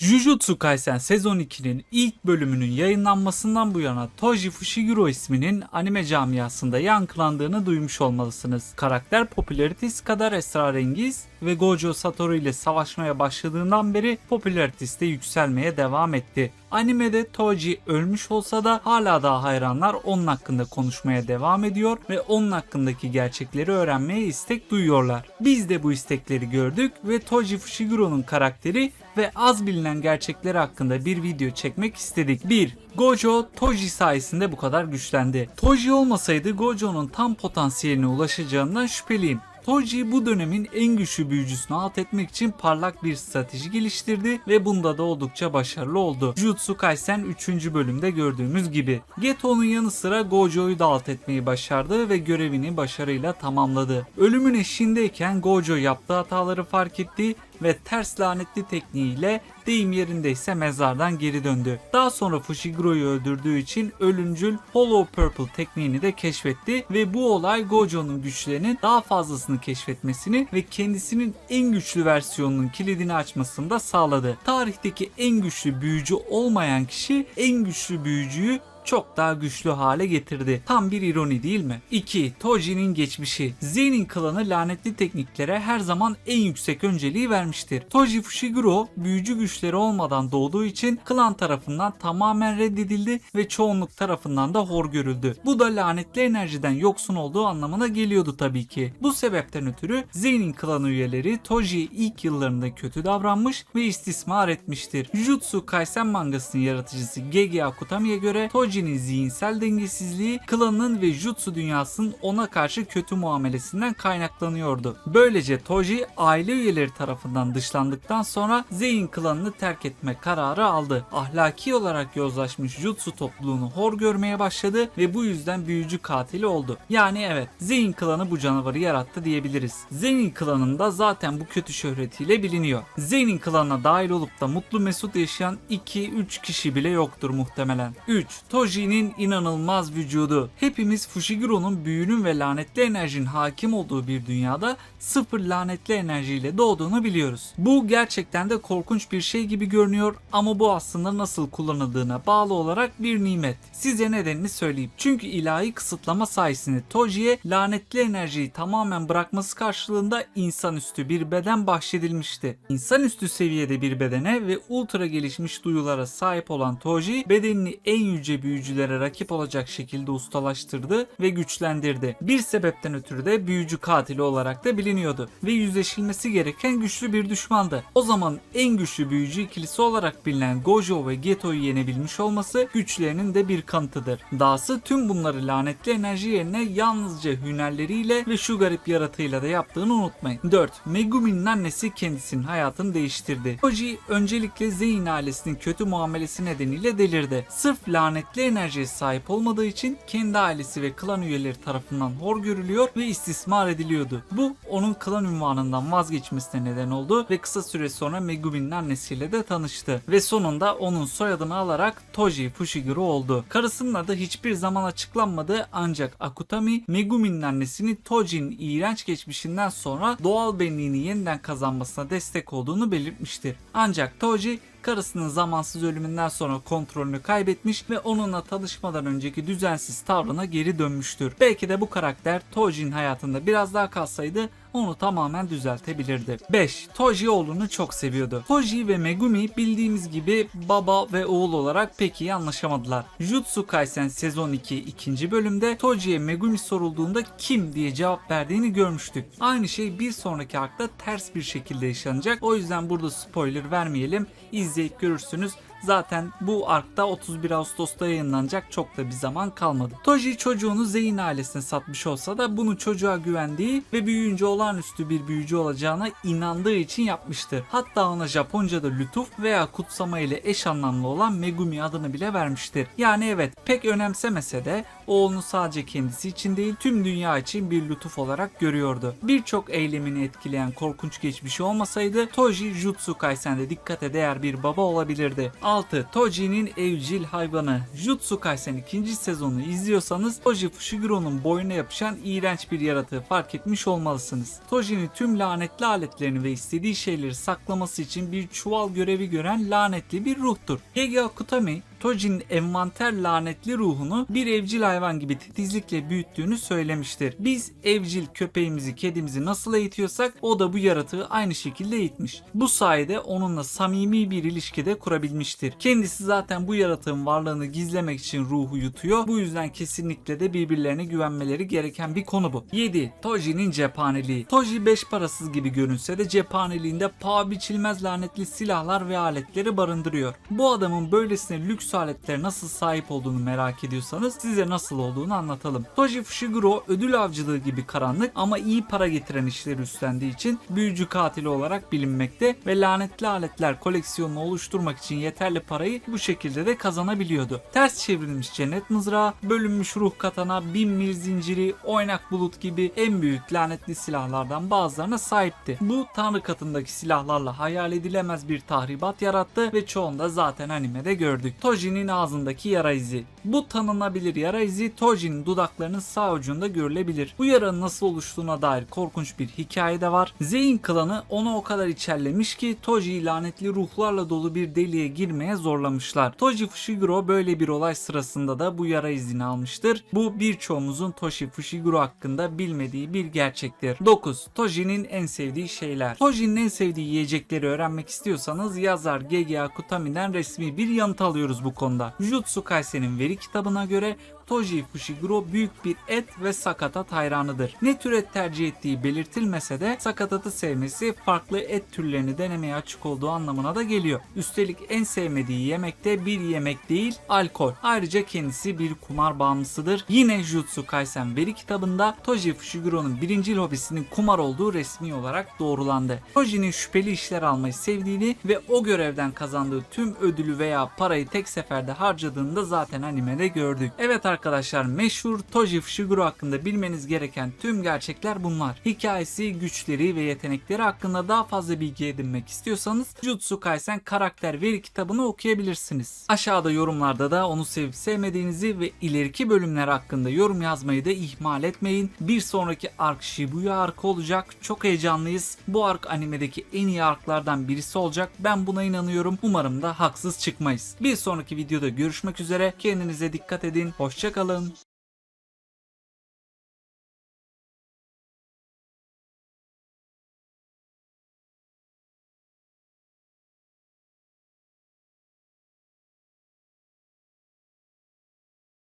Jujutsu Kaisen sezon 2'nin ilk bölümünün yayınlanmasından bu yana Toji Fushiguro isminin anime camiasında yankılandığını duymuş olmalısınız. Karakter popülaritesi kadar esrarengiz ve Gojo Satoru ile savaşmaya başladığından beri popülaritesi yükselmeye devam etti. Animede Toji ölmüş olsa da hala daha hayranlar onun hakkında konuşmaya devam ediyor ve onun hakkındaki gerçekleri öğrenmeye istek duyuyorlar. Biz de bu istekleri gördük ve Toji Fushiguro'nun karakteri ve az bilinen gerçekleri hakkında bir video çekmek istedik. 1. Gojo Toji sayesinde bu kadar güçlendi. Toji olmasaydı Gojo'nun tam potansiyeline ulaşacağından şüpheliyim. Toji bu dönemin en güçlü büyücüsünü alt etmek için parlak bir strateji geliştirdi ve bunda da oldukça başarılı oldu. Jutsu Kaisen 3. bölümde gördüğümüz gibi. Geto'nun yanı sıra Gojo'yu da alt etmeyi başardı ve görevini başarıyla tamamladı. Ölümün eşiğindeyken Gojo yaptığı hataları fark etti ve ters lanetli tekniğiyle deyim yerindeyse mezardan geri döndü. Daha sonra Fushiguro'yu öldürdüğü için ölümcül Hollow Purple tekniğini de keşfetti ve bu olay Gojo'nun güçlerinin daha fazlasını keşfetmesini ve kendisinin en güçlü versiyonunun kilidini açmasını da sağladı. Tarihteki en güçlü büyücü olmayan kişi en güçlü büyücüyü çok daha güçlü hale getirdi. Tam bir ironi değil mi? 2. Toji'nin geçmişi. Zenin klanı lanetli tekniklere her zaman en yüksek önceliği vermiştir. Toji Fushiguro büyücü güçleri olmadan doğduğu için klan tarafından tamamen reddedildi ve çoğunluk tarafından da hor görüldü. Bu da lanetli enerjiden yoksun olduğu anlamına geliyordu tabii ki. Bu sebepten ötürü Zenin klanı üyeleri Toji'ye ilk yıllarında kötü davranmış ve istismar etmiştir. Jujutsu Kaisen mangasının yaratıcısı Gege Akutami'ye göre Toji'nin zihinsel dengesizliği klanının ve jutsu dünyasının ona karşı kötü muamelesinden kaynaklanıyordu. Böylece Toji aile üyeleri tarafından dışlandıktan sonra Zein klanını terk etme kararı aldı. Ahlaki olarak yozlaşmış jutsu topluluğunu hor görmeye başladı ve bu yüzden büyücü katili oldu. Yani evet Zein klanı bu canavarı yarattı diyebiliriz. Zein klanında zaten bu kötü şöhretiyle biliniyor. Zein'in klanına dahil olup da mutlu mesut yaşayan 2-3 kişi bile yoktur muhtemelen. 3. Toji'nin inanılmaz vücudu. Hepimiz Fushiguro'nun büyünün ve lanetli enerjinin hakim olduğu bir dünyada sıfır lanetli enerjiyle doğduğunu biliyoruz. Bu gerçekten de korkunç bir şey gibi görünüyor ama bu aslında nasıl kullanıldığına bağlı olarak bir nimet. Size nedenini söyleyeyim. Çünkü ilahi kısıtlama sayesinde Toji'ye lanetli enerjiyi tamamen bırakması karşılığında insanüstü bir beden bahşedilmişti. İnsanüstü seviyede bir bedene ve ultra gelişmiş duyulara sahip olan Toji bedenini en yüce büyücülere rakip olacak şekilde ustalaştırdı ve güçlendirdi. Bir sebepten ötürü de büyücü katili olarak da biliniyordu ve yüzleşilmesi gereken güçlü bir düşmandı. O zaman en güçlü büyücü ikilisi olarak bilinen Gojo ve Geto'yu yenebilmiş olması güçlerinin de bir kanıtıdır. Dahası tüm bunları lanetli enerji yerine yalnızca hünerleriyle ve şu garip yaratığıyla da yaptığını unutmayın. 4. Megumi'nin annesi kendisinin hayatını değiştirdi. Toji öncelikle Zein ailesinin kötü muamelesi nedeniyle delirdi. Sırf lanetli enerjiye sahip olmadığı için kendi ailesi ve klan üyeleri tarafından hor görülüyor ve istismar ediliyordu. Bu onun klan ünvanından vazgeçmesine neden oldu ve kısa süre sonra Megumi'nin annesiyle de tanıştı ve sonunda onun soyadını alarak Toji Fushiguro oldu. Karısının adı hiçbir zaman açıklanmadı ancak Akutami Megumi'nin annesini Toji'nin iğrenç geçmişinden sonra doğal benliğini yeniden kazanmasına destek olduğunu belirtmiştir. Ancak Toji karısının zamansız ölümünden sonra kontrolünü kaybetmiş ve onunla tanışmadan önceki düzensiz tavrına geri dönmüştür. Belki de bu karakter Toji'nin hayatında biraz daha kalsaydı onu tamamen düzeltebilirdi. 5. Toji oğlunu çok seviyordu. Toji ve Megumi bildiğimiz gibi baba ve oğul olarak pek iyi anlaşamadılar. Jutsu Kaisen sezon 2 ikinci bölümde Toji'ye Megumi sorulduğunda kim diye cevap verdiğini görmüştük. Aynı şey bir sonraki arkta ters bir şekilde yaşanacak. O yüzden burada spoiler vermeyelim. İzleyip görürsünüz. Zaten bu arkta 31 Ağustos'ta yayınlanacak çok da bir zaman kalmadı. Toji çocuğunu Zeyn ailesine satmış olsa da bunu çocuğa güvendiği ve büyüyünce olağanüstü bir büyücü olacağına inandığı için yapmıştır. Hatta ona Japonca'da lütuf veya kutsama ile eş anlamlı olan Megumi adını bile vermiştir. Yani evet pek önemsemese de oğlunu sadece kendisi için değil tüm dünya için bir lütuf olarak görüyordu. Birçok eylemini etkileyen korkunç geçmişi olmasaydı Toji Jutsu Kaisen'de dikkate değer bir baba olabilirdi. 6. Toji'nin evcil hayvanı Jutsu Kaisen 2. sezonu izliyorsanız Toji Fushiguro'nun boynuna yapışan iğrenç bir yaratığı fark etmiş olmalısınız. Toji'nin tüm lanetli aletlerini ve istediği şeyleri saklaması için bir çuval görevi gören lanetli bir ruhtur. Gege Akutami Toji'nin envanter lanetli ruhunu bir evcil hayvan gibi titizlikle büyüttüğünü söylemiştir. Biz evcil köpeğimizi, kedimizi nasıl eğitiyorsak o da bu yaratığı aynı şekilde eğitmiş. Bu sayede onunla samimi bir ilişkide kurabilmiştir. Kendisi zaten bu yaratığın varlığını gizlemek için ruhu yutuyor. Bu yüzden kesinlikle de birbirlerine güvenmeleri gereken bir konu bu. 7. Toji'nin cephaneliği. Toji beş parasız gibi görünse de cephaneliğinde paha biçilmez lanetli silahlar ve aletleri barındırıyor. Bu adamın böylesine lüks aletlere nasıl sahip olduğunu merak ediyorsanız size nasıl olduğunu anlatalım. Toji Fushiguro ödül avcılığı gibi karanlık ama iyi para getiren işleri üstlendiği için büyücü katili olarak bilinmekte ve lanetli aletler koleksiyonunu oluşturmak için yeterli parayı bu şekilde de kazanabiliyordu. Ters çevrilmiş cennet mızrağı, bölünmüş ruh katana, bin mil zinciri, oynak bulut gibi en büyük lanetli silahlardan bazılarına sahipti. Bu tanrı katındaki silahlarla hayal edilemez bir tahribat yarattı ve çoğunu da zaten animede gördük. Toji'nin ağzındaki yara izi. Bu tanınabilir yara izi Toji'nin dudaklarının sağ ucunda görülebilir. Bu yaranın nasıl oluştuğuna dair korkunç bir hikaye de var. Zeyn klanı onu o kadar içerlemiş ki Toji'yi lanetli ruhlarla dolu bir deliğe girmeye zorlamışlar. Toji Fushiguro böyle bir olay sırasında da bu yara izini almıştır. Bu birçoğumuzun Toshi Fushiguro hakkında bilmediği bir gerçektir. 9. Toji'nin en sevdiği şeyler. Toji'nin en sevdiği yiyecekleri öğrenmek istiyorsanız yazar Gege Akutami'den resmi bir yanıt alıyoruz bu konuda. Jutsu Kaisen'in veri kitabına göre Toji Fushiguro büyük bir et ve sakatat hayranıdır. Ne tür et tercih ettiği belirtilmese de sakatatı sevmesi farklı et türlerini denemeye açık olduğu anlamına da geliyor. Üstelik en sevmediği yemekte bir yemek değil alkol. Ayrıca kendisi bir kumar bağımlısıdır. Yine Jutsu Kaisen veri kitabında Toji Fushiguro'nun birinci hobisinin kumar olduğu resmi olarak doğrulandı. Toji'nin şüpheli işler almayı sevdiğini ve o görevden kazandığı tüm ödülü veya parayı tek seferde harcadığını da zaten animede gördük. Evet arkadaşlar meşhur Toji Fushiguro hakkında bilmeniz gereken tüm gerçekler bunlar. Hikayesi, güçleri ve yetenekleri hakkında daha fazla bilgi edinmek istiyorsanız Jutsu Kaisen karakter veri kitabını okuyabilirsiniz. Aşağıda yorumlarda da onu sevip sevmediğinizi ve ileriki bölümler hakkında yorum yazmayı da ihmal etmeyin. Bir sonraki ark Shibuya arkı olacak. Çok heyecanlıyız. Bu ark animedeki en iyi arklardan birisi olacak. Ben buna inanıyorum. Umarım da haksız çıkmayız. Bir sonraki videoda görüşmek üzere. Kendinize dikkat edin. Hoşçakalın.